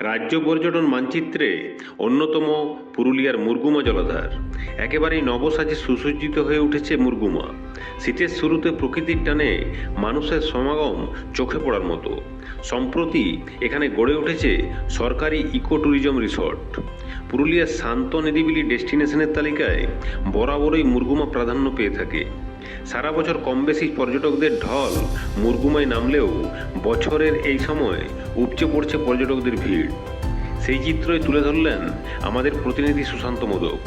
রাজ্য পর্যটন মানচিত্রে অন্যতম পুরুলিয়ার মুরগুমা জলাধার। একেবারেই নবসাজে সুসজ্জিত হয়ে উঠেছে মুরগুমা। শীতের শুরুতে প্রকৃতির টানে মানুষের সমাগম চোখে পড়ার মতো। সম্প্রতি এখানে গড়ে উঠেছে সরকারি ইকো ট্যুরিজম রিসর্ট। পুরুলিয়ার শান্ত নিরিবিলি ডেস্টিনেশনের তালিকায় বরাবরই মুরগুমা প্রাধান্য পেয়ে থাকে। সারা বছর কম বেশি পর্যটকদের ঢল, মুরগুমায় নামলেও বছরের এই সময় উপচে পড়ছে পর্যটকদের ভিড়। সেই চিত্রই তুলে ধরলেন আমাদের প্রতিনিধি সুশান্ত মোদক।